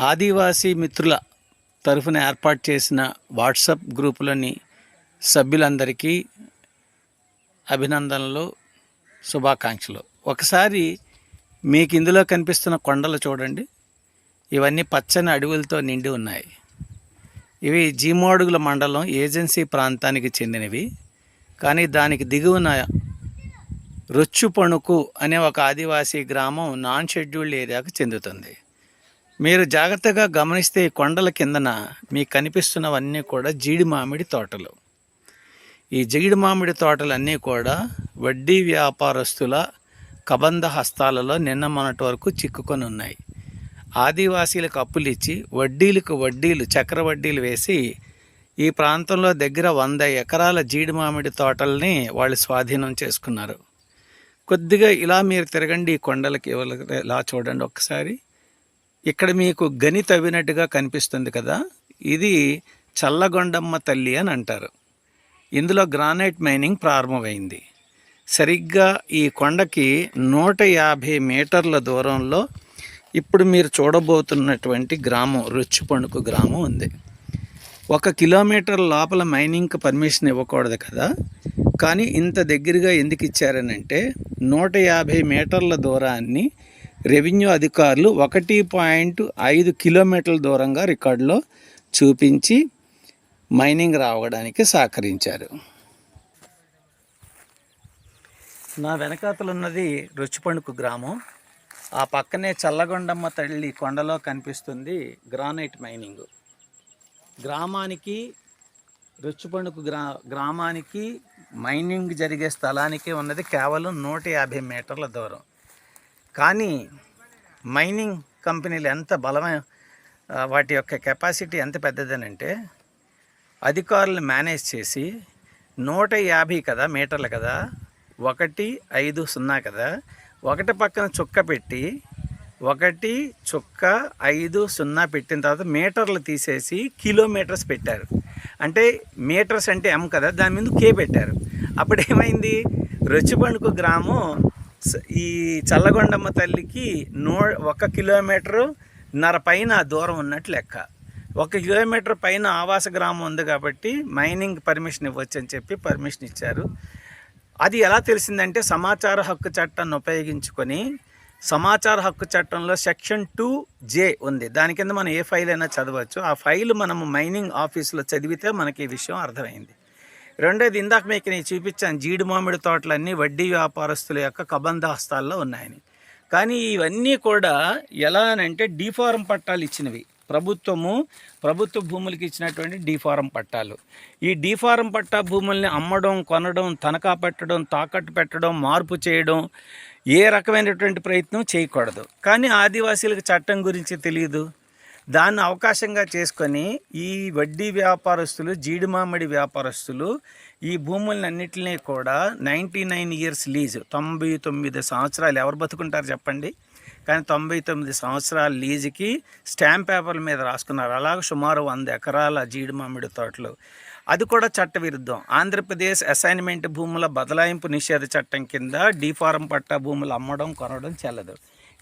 ఆదివాసీ మిత్రుల తరఫున ఏర్పాటు చేసిన వాట్సాప్ గ్రూపులోని సభ్యులందరికీ అభినందనలు శుభాకాంక్షలు. ఒకసారి మీకు ఇందులో కనిపిస్తున్న కొండలు చూడండి. ఇవన్నీ పచ్చని అడవులతో నిండి ఉన్నాయి. ఇవి జీమోడుగుల మండలం ఏజెన్సీ ప్రాంతానికి చెందినవి. కానీ దానికి దిగువన రొచ్చుపణుకు అనే ఒక ఆదివాసీ గ్రామం నాన్ షెడ్యూల్డ్ ఏరియాకు చెందుతుంది. మీరు జాగ్రత్తగా గమనిస్తే ఈ కొండల కిందన మీకు కనిపిస్తున్నవన్నీ కూడా జీడి మామిడి తోటలు. ఈ జీడి మామిడి తోటలన్నీ కూడా వడ్డీ వ్యాపారస్తుల కబంధ హస్తాలలో నిన్న మొన్నటి వరకు చిక్కుకొని ఉన్నాయి. ఆదివాసీలకు అప్పులు ఇచ్చి వడ్డీలకు వడ్డీలు చక్ర వడ్డీలు వేసి ఈ ప్రాంతంలో దగ్గర వంద ఎకరాల జీడి మామిడి తోటల్ని వాళ్ళు స్వాధీనం చేసుకున్నారు. కొద్దిగా ఇలా మీరు తిరగండి ఈ కొండలకి ఇవ్వల- ఇలా చూడండి ఒకసారి ఇక్కడ మీకు గని తవ్వినట్టుగా కనిపిస్తుంది కదా ఇది చల్లగొండమ్మ తల్లి అని అంటారు. ఇందులో గ్రానైట్ మైనింగ్ ప్రారంభమైంది. సరిగ్గా ఈ కొండకి నూట యాభై మీటర్ల దూరంలో ఇప్పుడు మీరు చూడబోతున్నటువంటి గ్రామం రుచిపణుకు గ్రామం ఉంది. ఒక కిలోమీటర్ లోపల మైనింగ్కి పర్మిషన్ ఇవ్వకూడదు కదా కానీ ఇంత దగ్గరగా ఎందుకు ఇచ్చారనంటే నూట యాభై మీటర్ల దూరాన్ని రెవెన్యూ అధికారులు ఒకటి పాయింట్ ఐదు కిలోమీటర్ల దూరంగా రికార్డులో చూపించి మైనింగ్ రావడానికి సహకరించారు. నా వెనకాతలు ఉన్నది రుచిపణుకు గ్రామం. ఆ పక్కనే చల్లగొండమ్మ తల్లి కొండలో కనిపిస్తుంది గ్రానైట్ మైనింగ్. గ్రామానికి రుచిపణుకు గ్రా గ్రామానికి మైనింగ్ జరిగే స్థలానికి ఉన్నది కేవలం నూట యాభై మీటర్ల దూరం. కానీ మైనింగ్ కంపెనీలు ఎంత బలమైన వాటి యొక్క కెపాసిటీ ఎంత పెద్దదనంటే అధికారులు మేనేజ్ చేసి నూట యాభై కదా మీటర్లు కదా ఒకటి ఐదు సున్నా కదా ఒకటి పక్కన చుక్క పెట్టి ఒకటి చుక్క ఐదు సున్నా పెట్టిన తర్వాత మీటర్లు తీసేసి కిలోమీటర్స్ పెట్టారు. అంటే మీటర్స్ అంటే ఎం కదా దాని మీద కే పెట్టారు. అప్పుడు ఏమైంది రొచ్చిపండుకు గ్రామం ఈ చల్లగొండమ్మ తల్లికి నూ ఒక కిలోమీటరు నర పైన దూరం ఉన్నట్టు లెక్క. ఒక కిలోమీటర్ పైన ఆవాస గ్రామం ఉంది కాబట్టి మైనింగ్ పర్మిషన్ ఇవ్వచ్చు అని చెప్పి పర్మిషన్ ఇచ్చారు. అది ఎలా తెలిసిందంటే సమాచార హక్కు చట్టాన్ని ఉపయోగించుకొని సమాచార హక్కు చట్టంలో సెక్షన్ టూ జే ఉంది. దాని కింద మనం ఏ ఫైల్ అయినా చదవచ్చు. ఆ ఫైల్ మనము మైనింగ్ ఆఫీస్లో చదివితే మనకి ఈ విషయం అర్థమైంది. రెండోది ఇందాక మీకు నేను చూపించాను జీడి మామిడి తోటలన్నీ వడ్డీ వ్యాపారస్తుల యొక్క కబంధ హస్తాల్లో ఉన్నాయని. కానీ ఇవన్నీ కూడా ఎలా అని అంటే డీఫారం పట్టాలు ఇచ్చినవి. ప్రభుత్వము ప్రభుత్వ భూములకి ఇచ్చినటువంటి డీఫారం పట్టాలు. ఈ డీఫారం పట్టా భూముల్ని అమ్మడం కొనడం తనఖా పెట్టడం తాకట్టు పెట్టడం మార్పు చేయడం ఏ రకమైనటువంటి ప్రయత్నం చేయకూడదు. కానీ ఆదివాసీలకు చట్టం గురించి తెలియదు. దాన్ని అవకాశంగా చేసుకొని ఈ వడ్డీ వ్యాపారస్తులు జీడి మామిడి వ్యాపారస్తులు ఈ భూములని కూడా నైంటీ నైన్ ఇయర్స్ లీజ్ తొంభై తొమ్మిది సంవత్సరాలు ఎవరు బతుకుంటారు చెప్పండి? కానీ తొంభై తొమ్మిది సంవత్సరాల లీజుకి స్టాంప్ పేపర్ల మీద రాసుకున్నారు. అలాగ సుమారు వంద ఎకరాల జీడి మామిడి తోటలు. అది కూడా చట్టవిరుద్ధం. ఆంధ్రప్రదేశ్ అసైన్మెంట్ భూముల బదలాయింపు నిషేధ చట్టం కింద డీఫారం పట్టా భూములు అమ్మడం కొనడం చెల్లదు.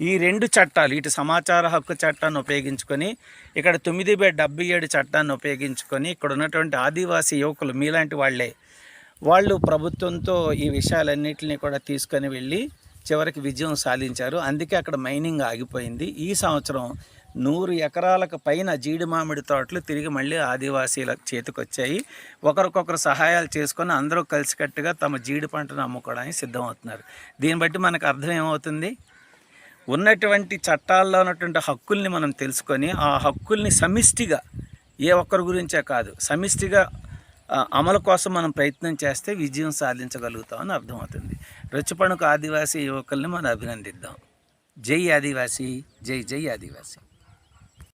ఈ రెండు చట్టాలు ఇటు సమాచార హక్కు చట్టాన్ని ఉపయోగించుకొని ఇక్కడ తొమ్మిది బై డెబ్బై ఏడు చట్టాన్ని ఉపయోగించుకొని ఇక్కడ ఉన్నటువంటి ఆదివాసీ యువకులు మీలాంటి వాళ్ళే వాళ్ళు ప్రభుత్వంతో ఈ విషయాలన్నింటినీ కూడా తీసుకొని వెళ్ళి చివరికి విజయం సాధించారు. అందుకే అక్కడ మైనింగ్ ఆగిపోయింది. ఈ సంవత్సరం నూరు ఎకరాలకు పైన జీడి మామిడి తోటలు తిరిగి మళ్ళీ ఆదివాసీల చేతికి వచ్చాయి ఒకరికొకరు సహాయాలు చేసుకొని అందరూ కలిసికట్టుగా తమ జీడి పంటను అమ్ముకోవడానికి సిద్ధమవుతున్నారు. దీన్ని బట్టి మనకు అర్థం ఏమవుతుంది? ఉన్నటువంటి చట్టాల్లో ఉన్నటువంటి హక్కుల్ని మనం తెలుసుకొని ఆ హక్కుల్ని సమిష్టిగా ఏ ఒక్కరి గురించే కాదు సమిష్టిగా అమలు కోసం మనం ప్రయత్నం చేస్తే విజయం సాధించగలుగుతామని అర్థమవుతుంది. రొచ్చిపణుకు ఆదివాసీ యువకుల్ని మనం అభినందిద్దాం. జై ఆదివాసీ జై జై ఆదివాసీ.